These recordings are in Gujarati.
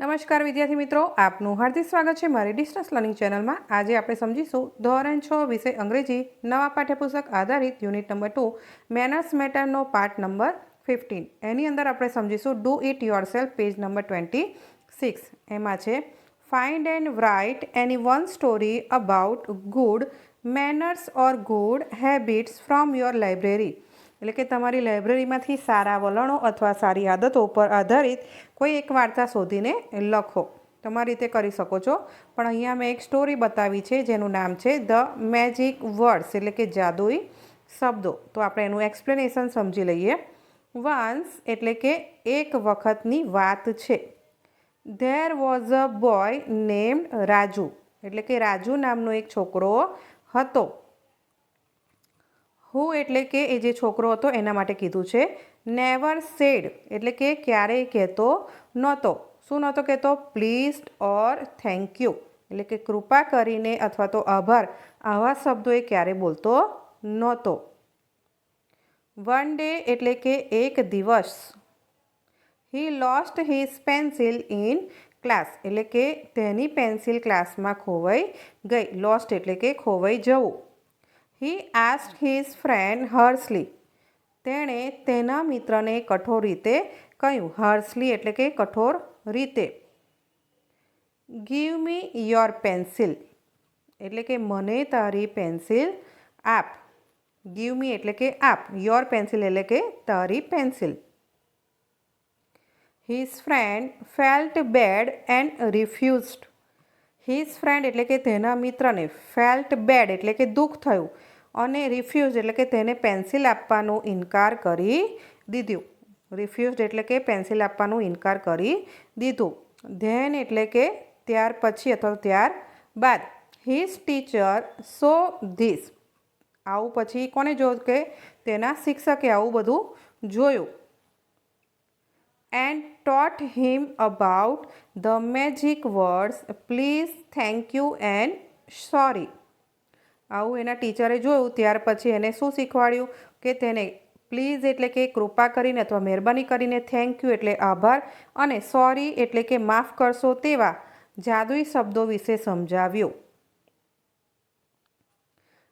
નમસ્કાર વિદ્યાર્થી મિત્રો, આપનું હાર્દિક સ્વાગત છે મારી ડિસ્ટન્સ લર્નિંગ ચેનલમાં. આજે આપણે સમજીશું ધોરણ છ વિષય અંગ્રેજી, નવા પાઠ્યપુસ્તક આધારિત યુનિટ નંબર ટુ મેનર્સ મેટરનો પાર્ટ નંબર ફિફ્ટીન એની અંદર આપણે સમજીશું do it yourself page number twenty six એમાં છે find and write any one story about good manners or good habits from your library એટલે કે તમારી લાઇબ્રેરીમાંથી સારા વલણો અથવા સારી આદતો પર આધારિત કોઈ એક વાર્તા શોધીને લખો. તમારી રીતે કરી શકો છો. પણ અહીંયા મેં એક સ્ટોરી બતાવી છે, જેનું નામ છે ધ મેજિક વર્ડ્સ, એટલે કે જાદુઈ શબ્દો. તો આપણે એનું એક્સપ્લેનેશન સમજી લઈએ. વન્સ એટલે કે એક વખતની વાત છે. There was a boy named Raju. એટલે કે રાજુ નામનો એક છોકરો હતો. હું એટલે કે એ જે છોકરો હતો એના માટે કીધું છે. નેવર સેડ એટલે કે ક્યારેય કહેતો નહોતો. શું નહોતો કહેતો? પ્લીઝ ઓર થેન્ક યુ એટલે કે કૃપા કરીને અથવા તો આભાર. આવા શબ્દો એ ક્યારે બોલતો નહોતો. વન ડે એટલે કે એક દિવસ. He lost his pencil in class એટલે કે તેની પેન્સિલ ક્લાસમાં ખોવાઈ ગઈ. લોસ્ટ એટલે કે ખોવાઈ જવું. He ask his friend harshly તેણે તેના મિત્રને કઠોર રીતે કહ્યું. હર્સલી એટલે કે કઠોર રીતે. ગીવ મી યોર પેન્સિલ એટલે કે મને તારી પેન્સિલ આપ. ગીવ મી એટલે કે આપ. યોર પેન્સિલ એટલે કે તારી pencil his friend felt bad and refused his friend એટલે કે તેના મિત્રને ફેલ્ટ બેડ એટલે કે દુઃખ થયું. અને રિફ્યુઝ એટલે કે તેને પેન્સિલ આપવાનો ઇનકાર કરી દીધું. રિફ્યુઝડ એટલે કે પેન્સિલ આપવાનો ઇનકાર કરી દીધું. ધેન એટલે કે ત્યાર પછી અથવા ત્યાર બાદ હિઝ ટીચર સો ધીસ આવું પછી કોને જોયું કે તેના શિક્ષકે આવું બધું જોયું. And taught him about the magic words please thank you and sorry આવું એના ટીચરે જોયું, ત્યાર પછી એને શું શીખવાડ્યું કે તેને પ્લીઝ એટલે કે કૃપા કરીને અથવા મહેરબાની કરીને થેન્ક યુ એટલે આભાર અને સોરી એટલે કે માફ કરશો તેવા જાદુઈ શબ્દો વિશે સમજાવ્યું.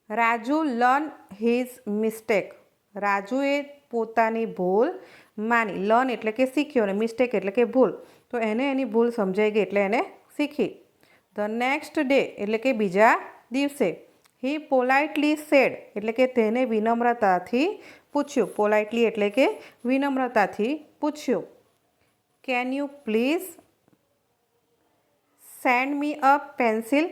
રાજુ લર્ન હિઝ મિસ્ટેક રાજુએ પોતાની ભૂલ માની લર્ન એટલે કે શીખ્યો અને મિસ્ટેક એટલે કે ભૂલ. તો એને એની ભૂલ સમજાઈ ગઈ એટલે એને શીખી. ધ નેક્સ્ટ ડે એટલે કે બીજા દિવસે હી પોલાઇટલી સેડ, એટલે કે તેને વિનમ્રતાથી પૂછ્યું. પોલાઇટલી એટલે કે વિનમ્રતાથી પૂછ્યું. Can you please send me a pencil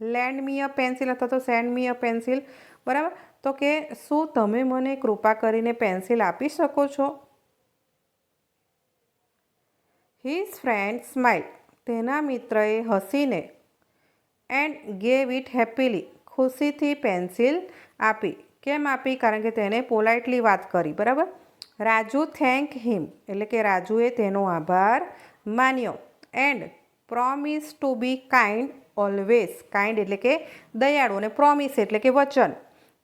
lend me a pencil અથવા તો સેન્ડ મી અ પેન્સિલ બરાબર? તો કે શું તમે મને કૃપા કરીને પેન્સિલ આપી શકો છો? હિઝ ફ્રેન્ડ સ્માઇલ તેના મિત્રએ હસીને એન્ડ ગેવ ઇટ હેપીલી ખુશીથી પેન્સિલ આપી. કેમ આપી? કારણ કે તેને પોલાઇટલી વાત કરી, બરાબર? Raju, thank him. એટલે કે રાજુએ તેનો આભાર માન્યો. And promise to be kind always. Kind એટલે કે દયાળુ અને પ્રોમિસ એટલે કે વચન.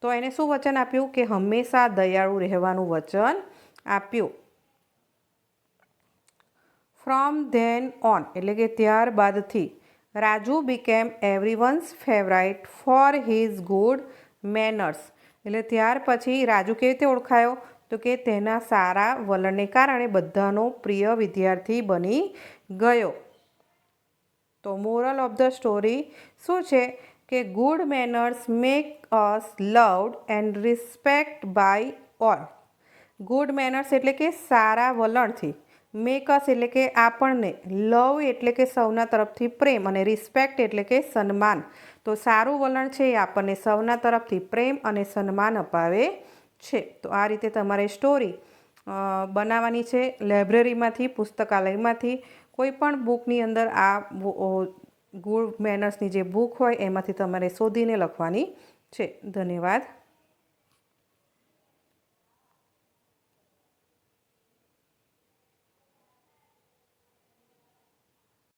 તો એને શું વચન આપ્યું? કે હંમેશા દયાળુ રહેવાનું વચન આપ્યું. From then on. એટલે કે ત્યારબાદથી. Raju became everyone's favourite for his good manners એટલે ત્યાર પછી રાજુ કેવી રીતે ઓળખાયો? તો કે તેના સારા વલણને કારણે બધાનો પ્રિય વિદ્યાર્થી બની ગયો. તો મોરલ ઓફ ધ સ્ટોરી શું છે? કે good manners make us loved and respect by all good manners એટલે કે સારા વલણથી. મેકસ એટલે કે આપણને લવ એટલે કે સૌના તરફથી પ્રેમ અને રિસ્પેક્ટ એટલે કે સન્માન. તો સારું વલણ છે એ આપણને સૌના તરફથી પ્રેમ અને સન્માન અપાવે છે. તો આ રીતે તમારે સ્ટોરી બનાવવાની છે લાઇબ્રેરીમાંથી, પુસ્તકાલયમાંથી. કોઈ પણ બુકની અંદર આ ગુડ મેનર્સની જે બુક હોય એમાંથી તમારે શોધીને લખવાની છે. ધન્યવાદ.